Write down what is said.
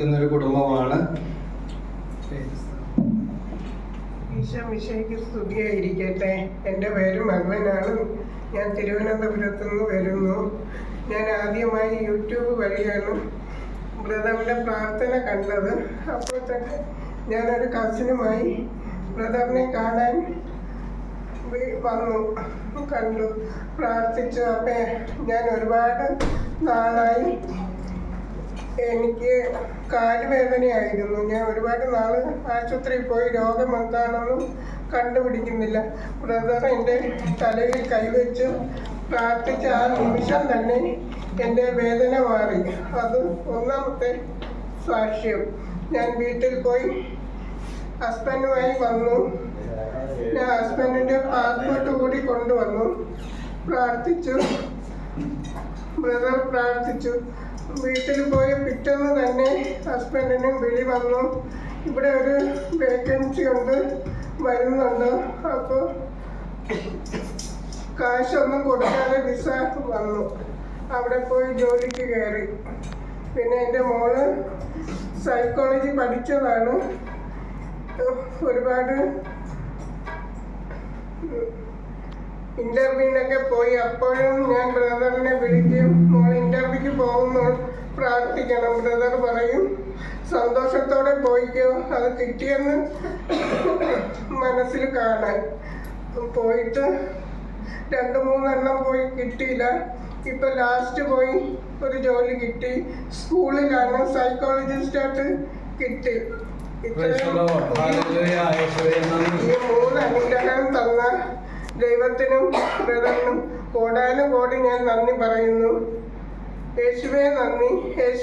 ഒരു കുടുംബമാണ്. ഈശോ മിശയ്ക്ക് സ്തുതിയായിരിക്കട്ടെ. എന്റെ പേര് മകനാണ്. ഞാൻ തിരുവനന്തപുരത്ത് നിന്ന് വരുന്നു. ഞാൻ ആദ്യമായി യൂട്യൂബ് വഴിയാണ് ബ്രദറിന്റെ പ്രാർത്ഥന കണ്ടത്. അപ്പോൾ തന്നെ ഞാനൊരു കസിനുമായി ബ്രദറിനെ കാണാൻ വന്നു. കണ്ടു പ്രാർത്ഥിച്ചു. അപ്പം ഞാൻ ഒരുപാട് നാളായി എനിക്ക് കാലുവേദനയായിരുന്നു ഞാൻ ഒരുപാട് നാൾ ആശുപത്രിയിൽ പോയി രോഗം എന്താണെന്നും കണ്ടുപിടിക്കുന്നില്ല. ബ്രദർ എന്റെ തലയിൽ കൈവച്ച് പ്രാർത്ഥിച്ച ആ നിമിഷം തന്നെ എന്റെ വേദന മാറി. അത് ഒന്നാമത്തെ സാക്ഷ്യം. ഞാൻ വീട്ടിൽ പോയി ഹസ്ബൻഡുമായി വന്നു. ഞാൻ ഹസ്ബൻഡിന്റെ പാസ്പോർട്ട് കൂടി കൊണ്ടുവന്നു. പ്രാർത്ഥിച്ചു. ബ്രദർ പ്രാർത്ഥിച്ചു. വീട്ടിൽ പോയി പിറ്റേന്ന് തന്നെ ഹസ്ബൻഡിനും വിളി വന്നു. ഇവിടെ ഒരു വേക്കൻസി ഉണ്ട്. വരുന്നുണ്ട്. അപ്പോൾ കാശൊന്നും കൊടുക്കാതെ വിസ വന്നു. അവിടെ പോയി ജോലിക്ക് കയറി. പിന്നെ എന്റെ മോൾ സൈക്കോളജി പഠിച്ചതാണ്. ഒരുപാട് ഇന്റർവ്യൂവിനൊക്കെ പോയി. അപ്പോഴും ഞാൻ ബ്രദറിനെ വിളിക്കും. മോൾ ഇന്റർവ്യൂക്ക് പോകുന്നു പ്രാർത്ഥിക്കണം. ബ്രദർ പറയും സന്തോഷത്തോടെ പോയിക്കോ. അത് കിട്ടിയെന്ന് മനസ്സിൽ കാണാൻ. പോയിട്ട് രണ്ട് മൂന്നെണ്ണം പോയി കിട്ടിയില്ല. ഇപ്പൊ ലാസ്റ്റ് പോയി ഒരു ജോലി കിട്ടി. സ്കൂളിലാണ് സൈക്കോളജിസ്റ്റായിട്ട് കിട്ടി. Praise ദൈവത്തിനും ബ്രദറിനും കോടാനും കോടി ഞാൻ നന്ദി പറയുന്നു. യേശുവേ നന്ദി. യേശു